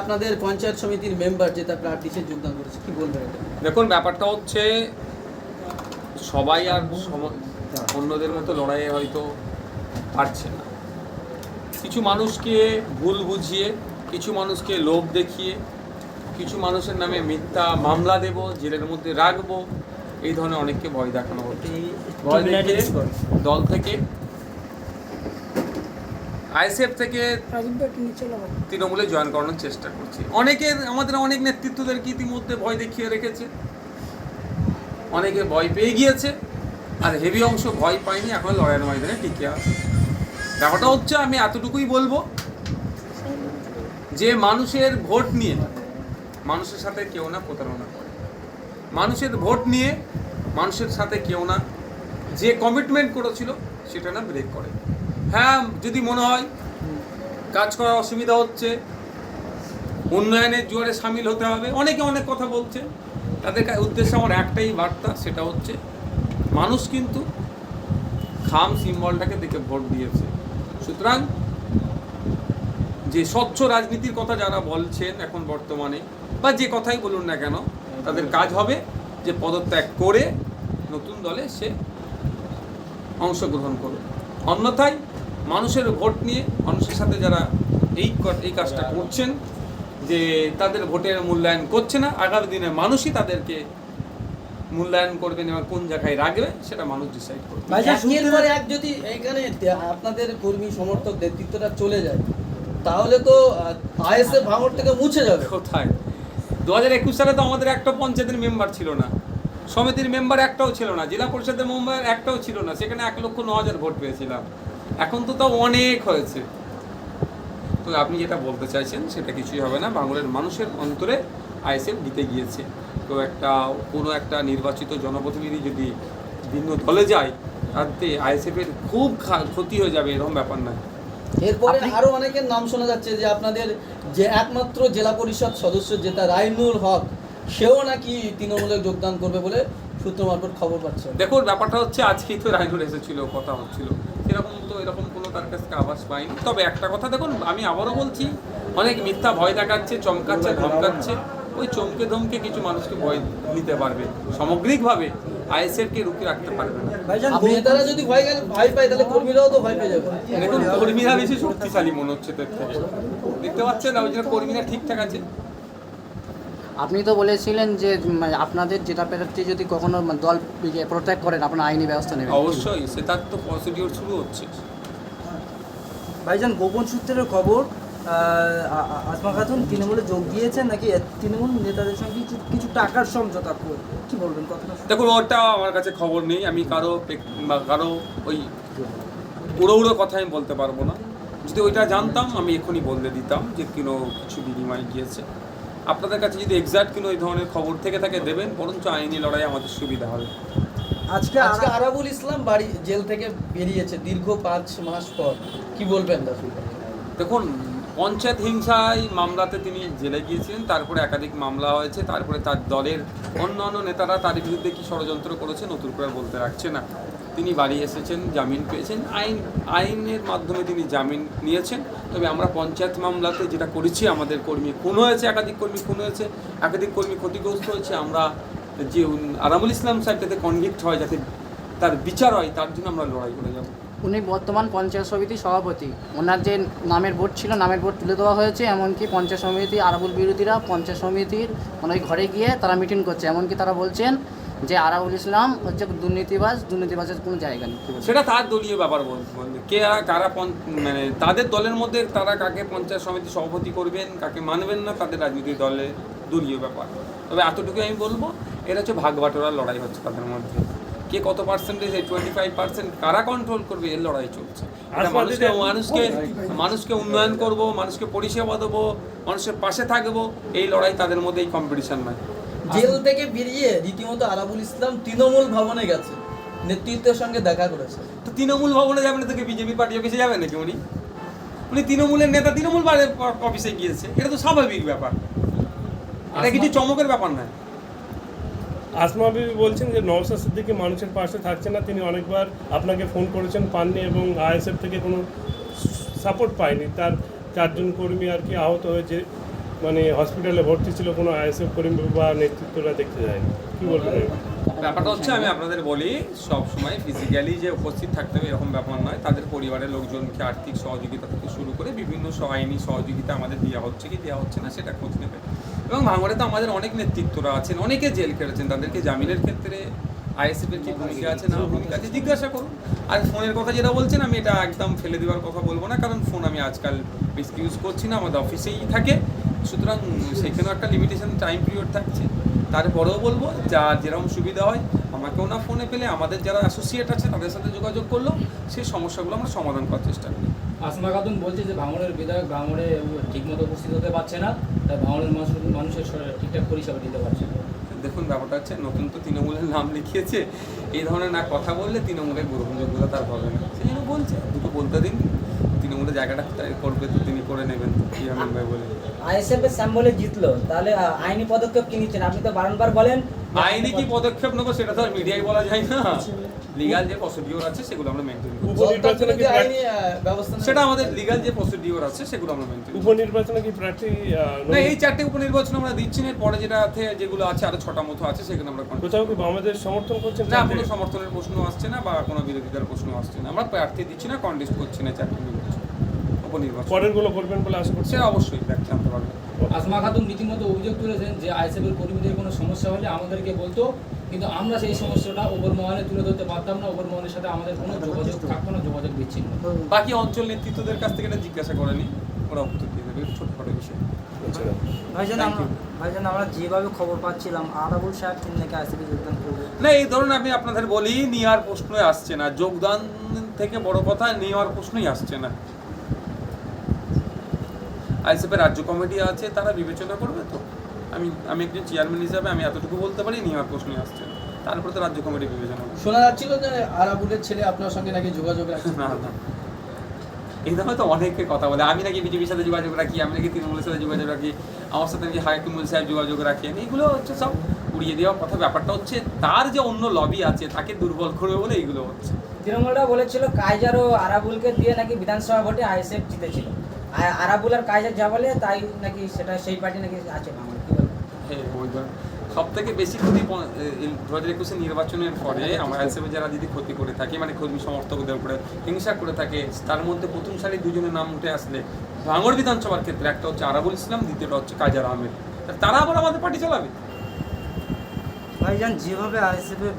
আপনাদের পঞ্চায়েত সমিতির মেম্বার যেটা প্রার্থী সে যোগদান করেছে কি বলবেন এটা? দেখুন ব্যাপারটা হচ্ছে সবাই আর অন্যদের মতো লড়াইয়ে হয়তো পারছে না। কিছু মানুষকে ভুল বুঝিয়ে কিছু মানুষকে লোভ দেখিয়ে কিছু মানুষের নামে মিথ্যা মামলা দেব জেলের মধ্যে রাখব এই ধরনের অনেককে ভয় দেখানো হচ্ছে। ভয় দেখিয়ে দল থেকে আইএসএফ থেকে তৃণমূলে জয়েন করানোর চেষ্টা করছি। অনেকের আমাদের অনেক নেতৃত্বদেরকে ইতিমধ্যে ভয় দেখিয়ে রেখেছে? অনেকে ভয় পেয়ে গিয়েছে। আর হেভি অংশ ভয় পায়নি এখন লড়াইয়ের ময়দানে টিকে আছে। ব্যাপারটা হচ্ছে আমি এতটুকুই বলব যে মানুষের ভোট নিয়ে মানুষের সাথে কেউ না প্রতারণা করে। মানুষের ভোট নিয়ে মানুষের সাথে কেউ না। যে কমিটমেন্ট করেছিল সেটা না ব্রেক করে। হ্যাঁ যদি মনে হয় কাজ করার অসুবিধা হচ্ছে, উন্নয়নের জোয়ারে সামিল হতে হবে। অনেকে অনেক কথা বলছে, তাদের উদ্দেশ্যে আমার একটাই বার্তা, সেটা হচ্ছে মানুষ কিন্তু খাম সিম্বলটাকে দেখে ভোট দিয়েছে। সুতরাং যে স্বচ্ছ রাজনীতির কথা যারা বলছেন এখন বর্তমানে, বা যে কথাই বলুন না কেন, তাদের কাজ হবে যে পদত্যাগ করে নতুন দলে সে অংশগ্রহণ করবে অন্যথায় মানুষের ভোট নিয়ে মানুষের সাথে যারা এই এই কাজটা করছেন যে তাদের ভোটের মূল্যায়ন করছে না আগামী দিনে মানুষই তাদেরকে মূল্যায়ন করবেন এবং কোন জায়গায় রাখবে সেটা মানুষ ডিসাইড করবে। পর এক যদি এখানে আপনাদের কর্মী সমর্থক নেতৃত্বটা চলে যায় তাহলে তো আইএসএফ ভাঙর থেকে মুছে যাবে। কোথায়? দু হাজার একুশ সালে তো আমাদের একটা পঞ্চায়েতের মেম্বার ছিল না। সমিতির মেম্বার একটাও ছিল না। জেলা পরিষদের মেম্বার একটাও ছিল না। সেখানে এক লক্ষ ন হাজার ভোট পেয়েছিলাম। এখন তো তাও অনেক হয়েছে। তো আপনি যেটা বলতে চাইছেন সেটা কিছুই হবে না। বাংলার মানুষের অন্তরে আইএসএফ জিতে গিয়েছে। তো একটা কোনো একটা নির্বাচিত জনপ্রতিনিধি যদি ভিন্ন দলে যায় তাতে আইএসএফের খুব ক্ষতি হয়ে যাবে এরকম ব্যাপার নয়। এরপরে আরও অনেকের নাম শোনা যাচ্ছে যে আপনাদের যে একমাত্র জেলা পরিষদ সদস্য যেটা রাইনুল হক সেও নাকি তৃণমূলে যোগদান করবে বলে সূত্র মারফত খবর পাচ্ছে। দেখুন ব্যাপারটা হচ্ছে আজকেই তো রাইনুর এসেছিল কথা হচ্ছিল। সেরকম তো এরকম কোনো তার কাছ আভাস পাইনি। তবে একটা কথা দেখুন আমি আবারও বলছি অনেক মিথ্যা ভয় দেখাচ্ছে চমকাচ্ছে ধমকাচ্ছে। ওই চমকে ধমকে কিছু মানুষকে ভয় নিতে পারবে সামগ্রিকভাবে আইএসএফকে রুখে রাখতে পারবে না। ভাইজান আপনি নেতারা যদি ভয় গেলে ভয় পায় তাহলে কর্মীরাও তো ভয় পেয়ে যাবে। দেখুন কর্মীরা বেশি শক্তিশালী মনে হচ্ছে তার দেখতে পাচ্ছেন ওই জন্য কর্মীরা ঠিকঠাক আছে। আপনি তো বলেছিলেন যে আপনাদের জেলা প্রার্থী যদি কখনো দল প্রত্যাগ করেন আপনার আইনি ব্যবস্থা নেবেন। অবশ্যই সে তার তো প্রসিডিওর শুরু হচ্ছে। ভাইজান গোপন সূত্রের খবর আসমা খাতুন তৃণমূলে যোগ দিয়েছেন নাকি তৃণমূল নেতাদের সঙ্গে কিছু কিছু টাকার সমঝোতা কি বলবেন কথাটা? দেখুন ওটা আমার কাছে খবর নেই আমি কারও বা কারও ওই উড়ো উড়ো কথা আমি বলতে পারব না। যদি ওইটা জানতাম আমি এক্ষুনি বলতে দিতাম যে কোনো কিছু বিনিময় গিয়েছে। আপনাদের কাছে যদি এক্সাক্ট কোনো এই ধরনের খবর থেকে থাকে দেবেন বরঞ্চ আইনি লড়াই আমাদের সুবিধা হবে। আজকে আজকে আরাবুল ইসলাম বাড়ি জেল থেকে বেরিয়েছে দীর্ঘ পাঁচ মাস পর। কি বলবেন দেখুন পঞ্চায়েত হিংসায় মামলাতে তিনি জেলে গিয়েছিলেন তারপরে একাধিক মামলা হয়েছে তারপরে তার দলের অন্যান্য নেতারা তার বিরুদ্ধে কি ষড়যন্ত্র করেছে নতুন করে বলতে রাখছে না। তিনি বাড়ি এসেছেন, জামিন পেয়েছেন। আইন, আইনের মাধ্যমে তিনি জামিন নিয়েছেন। তবে আমরা পঞ্চায়েত মামলাতে যেটা করেছি, আমাদের কর্মী খুন হয়েছে, একাধিক কর্মী খুন হয়েছে, একাধিক কর্মী ক্ষতিগ্রস্ত হয়েছে। আমরা যে আরামুল ইসলাম সাহেব যাতে কনভিক্ট হয় যাতে তার বিচার হয়, তার জন্য আমরা লড়াই করে যাব। উনি বর্তমান পঞ্চায়েত সমিতির সভাপতি। ওনার যে নামের ভোট ছিল, নামের ভোট তুলে দেওয়া হয়েছে। এমনকি পঞ্চায়েত সমিতি আরাবুল বিরোধীরা পঞ্চায়েত সমিতির ওনার ঘরে গিয়ে তারা মিটিং করছে। এমনকি তারা বলছেন যে আরাবুল ইসলাম হচ্ছে দুর্নীতিবাজ দুর্নীতিবাজের কোনো জায়গা নেই সেটা তার দলীয় ব্যাপার কে কারা মানে তাদের দলের মধ্যে তারা কাকে পঞ্চায়েত সমিতি সভাপতি করবেন কাকে মানবেন না তাদের রাজনৈতিক দলে দলীয় ব্যাপার। তবে এতটুকু আমি বলব এটা হচ্ছে ভাগ বাটোয়ারার লড়াই হচ্ছে তাদের মধ্যে। কে কত পার্সেন্টেজ এই টোয়েন্টি ফাইভ পার্সেন্ট কারা কন্ট্রোল করবে এর লড়াই চলছে। মানুষকে মানুষকে মানুষকে উন্নয়ন করব মানুষকে পরিষেবা দেবো মানুষের পাশে থাকব এই লড়াই তাদের মধ্যে এই কম্পিটিশন নয়। জেল থেকে বেরিয়ে রীতিমতো আরাবুল ইসলাম তৃণমূল ভবনে গেছে। নেতৃত্বের সঙ্গে দেখা করেছে। তো তৃণমূল ভবনে যাবেন না থেকে বিজেপি পার্টি অফিসে যাবেন নাকি উনি? উনি তৃণমূলের নেতা তৃণমূল অফিসে গিয়েছে। এটা তো স্বাভাবিক ব্যাপার। এটা কিছু চমকের ব্যাপার নয়। আসমা বিবি বলছেন যে নওশাদ সিদ্দিকী মানুষের পাশে থাকছে না। তিনি অনেকবার আপনাকে ফোন করেছেন পাননি এবং আইএসএফ থেকে কোনো সাপোর্ট পায়নি। তার চারজন কর্মী আর কি আহত হয়েছে। মানে হসপিটালে ভর্তি ছিল, কোনো আইএসএফ কর্মী বা নেতৃত্বরা দেখতে যায় কি বলবেন? ব্যাপারটা হচ্ছে, আমি আপনাদের বলি, সব সময় ফিজিক্যালি যে উপস্থিত থাকতে হবে এরকম ব্যাপার নয়। তাদের পরিবারের লোকজনকে আর্থিক সহযোগিতা থেকে শুরু করে বিভিন্ন আইনি সহযোগিতা আমাদের দেওয়া হচ্ছে কি দেওয়া হচ্ছে না সেটা খোঁজ নেবে। এবং ভাঙড়ে তো আমাদের অনেক নেতৃত্বরা আছেন, অনেকে জেল কেটেছেন তাদেরকে জামিনের ক্ষেত্রে আইএসএফের কি ভূমিকা আছে না ভূমিকা আছে, জিজ্ঞাসা করুন। আর ফোনের কথা যেটা বলছেন, আমি এটা একদম ফেলে দেওয়ার কথা বলব না, কারণ ফোন আমি আজকাল বেশি ইউজ করছি না, আমাদের অফিসেই থাকে। সুতরাং সেখানেও একটা লিমিটেশন টাইম পিরিয়ড থাকছে। তারপরেও বলব যা যেরকম সুবিধা হয় আমাকেও না ফোনে পেলে আমাদের যারা অ্যাসোসিয়েট আছে তাদের সাথে যোগাযোগ করল সেই সমস্যাগুলো আমরা সমাধান করার চেষ্টা করি। আসমা খাতুন বলছে যে ভাঙড়ের বিধায়ক ভাঙড়ে ঠিকমতো উপস্থিত হতে পারছে না তাই ভাঙড়ের মানুষ মানুষের ঠিকঠাক পরিষেবা দিতে পারছে না। দেখুন ব্যাপারটা হচ্ছে নতুন তো তৃণমূলের নাম লিখিয়েছে এই ধরনের না কথা বললে তৃণমূলের গ্রহণযোগ্যতা তার হবে না। সেই জন্য বলছে দুটো বলতে দিন। তৃণমূলের জায়গাটা করবে তো তিনি করে নেবেন কি ভাই বলে আইএসএফ এর স্যাম্বলে জিতলো তাহলে আইনি পদক্ষেপ কি নিচ্ছেন? আপনি তো বারংবার বলেন আইনি কি পদক্ষেপ নেব সেটা তো আর মিডিয়ায় বলা যায় না। লিগাল যে প্রসিডিওর আছে সেগুলো আমরা মেনটেন করি উপনির্বাচনে কি আইনি ব্যবস্থা সেটা আমাদের লিগাল যে প্রসিডিওর আছে সেগুলো আমরা মেনটেন উপনির্বাচনে কি প্রার্থী না এই চারটে উপনির্বাচন আমরা দিচ্ছি না এর পরে যেটা আছে যেগুলো আছে আরও ছটা মতো আছে সেখানে আমরা কোথাও কি বামাদের সমর্থন করছেন না কোনো সমর্থনের প্রশ্ন আসছে না বা কোনো বিরোধিতার প্রশ্ন আসছে না। আমরা প্রার্থী দিচ্ছি না কন্টেস্ট করছি না চারটি নির্বাচন। উপনির্বাচন পরেরগুলো করবেন বলে আশা করছি। অবশ্যই পারবেন আসমা খাতুন রীতিমতো অভিযোগ তুলেছেন যে আইসিএফের কর্মীদের কোনো সমস্যা হলে আমাদেরকে বলতো কিন্তু আমরা সেই সমস্যাটা ওপর মহলে তুলে ধরতে পারতাম না ওপর মহলের সাথে আমাদের কোনো যোগাযোগ থাকতো না যোগাযোগ বিচ্ছিন্ন। বাকি অঞ্চল নেতৃত্বদের কাছ থেকে এটা জিজ্ঞাসা করেনি ওরা উত্তর দিয়ে দেবে ছোটখাটো বিষয়। ভাইজান আমরা. ভাইজান আমরা যেভাবে খবর পাচ্ছিলাম আরাবুল সাহেব তিনি নাকি আইসিবি যোগদান করবে? না এই ধরুন আমি আপনাদের বলি নেওয়ার প্রশ্নই আসছে না। যোগদান থেকে বড় কথা নেওয়ার প্রশ্নই আসছে না। আইসিএফের রাজ্য কমিটি আছে তারা বিবেচনা করবে তো। আমি আমি একজন চেয়ারম্যান হিসাবে আমি এতটুকু বলতে পারি নেওয়ার প্রশ্নই আসছে তারপরে তো রাজ্য কমিটি বিবেচনা করবে। শোনা যাচ্ছিল যে আরাবুলের ছেলে আপনার সঙ্গে নাকি যোগাযোগ রাখছে। না না। এই তো অনেকে কথা বলে। আমি নাকি বিজেপির সাথে যোগাযোগ রাখি আমি নাকি তৃণমূলের সাথে যোগাযোগ রাখি আমার সাথে নাকি হাকিমুল সাহেব যোগাযোগ রাখেন এইগুলো হচ্ছে সব উড়িয়ে দেওয়ার কথা ব্যাপারটা হচ্ছে তার যে অন্য লবি আছে তাকে দুর্বল করবে বলে এইগুলো হচ্ছে। তৃণমূলরা বলেছিল কাইজার ও আরাবুলকে দিয়ে নাকি বিধানসভা ভোটে আইএসএফ জিতেছিল। আর আরাবুল আর কাইজার যা বলে তাই নাকি সেটা সেই পার্টি নাকি আছে কি সব থেকে বেশি ক্ষতি দু হাজার একুশে নির্বাচনের পরে আমরা হিসেবে যারা যদি ক্ষতি করে থাকি মানে কর্মী সমর্থকদের উপরে হিংসা করে থাকে তার মধ্যে প্রথম সারি দুজনের নাম উঠে আসলে ভাঙড় বিধানসভার ক্ষেত্রে একটা হচ্ছে আরাবুল ইসলাম দ্বিতীয়টা হচ্ছে কাজার আহমেদ। তারা আবার আমাদের পার্টি চালাবে? ভাইজান যেভাবে আইএসএফ এ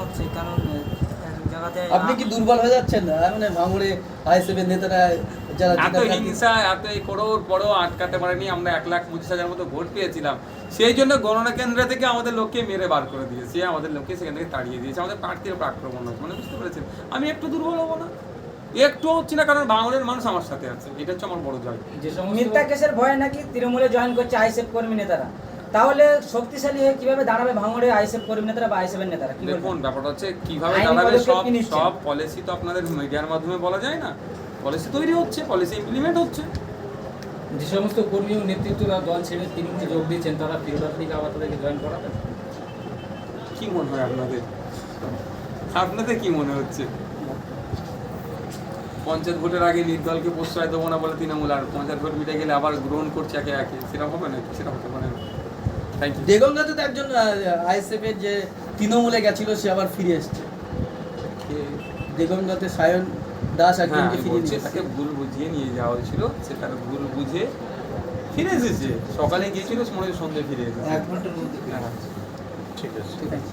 হচ্ছে কারণ আপনি কি দুর্বল হয়ে যাচ্ছেন? না মানে ভাঙড়ে এর নেতারা এত হিংসা এত এই করেও পরেও আটকাতে পারেনি। আমরা এক লাখ পঁচিশ হাজার মতো ভোট পেয়েছিলাম। সেই জন্য গণনা কেন্দ্র থেকে আমাদের লোককে মেরে বার করে দিয়েছে। আমাদের লোককে সেখান থেকে তাড়িয়ে দিয়েছে। আমাদের প্রার্থীর উপর আক্রমণ হচ্ছে মানে বুঝতে পেরেছেন? আমি একটু দুর্বল হব না? একটু হচ্ছি না কারণ বাংলার মানুষ আমার সাথে আছে। এটা হচ্ছে আমার বড় জয়। মিথ্যা কেসের ভয়ে নাকি তৃণমূলে জয়েন করছে আইএসএফ কর্মী নেতারা? তাহলে শক্তিশালী হয়ে কীভাবে দাঁড়াবে ভাঙড়ে আইএসএফ কর্মী নেতারা বা আইএসএফ এর নেতারা? কি দেখুন ব্যাপারটা হচ্ছে কীভাবে দাঁড়াবে সব? সব পলিসি তো আপনাদের মিডিয়ার মাধ্যমে বলা যায় না। পলিসি তৈরি হচ্ছে পলিসি ইমপ্লিমেন্ট হচ্ছে। যে সমস্ত কর্মী ও নেতৃত্বরা দল ছেড়ে তৃণমূলে যোগ দিয়েছেন তারা ফিরোডার দিকে আবার তাদেরকে জয়েন করাবেন? কি মনে হয় আপনাদের? আপনাদের কি মনে হচ্ছে? পঞ্চায়েত ভোটের আগে নির্দলকে প্রশ্রয় দেবো না বলে তৃণমূল আর পঞ্চায়েত ভোট মিটে গেলে আবার গ্রহণ করছে একে একে। সেটা হবে না সেটা হতে পারে না। থ্যাংক ইউ দেগঙ্গাতে তো একজন আইএসএফ এর যে তৃণমূলে গেছিল সে আবার ফিরে এসছে। দেগঙ্গাতে সায়ন দাস হ্যাঁ একজনকে ফিরিয়ে বলছি তাকে ভুল বুঝিয়ে নিয়ে যাওয়া হয়েছিল সে তার ভুল বুঝে ফিরে এসেছে। সকালে গিয়েছিল হয় সন্ধ্যে ফিরে এসেছে। এক ঘণ্টার মধ্যে হ্যাঁ। ঠিক আছে। ঠিক আছে।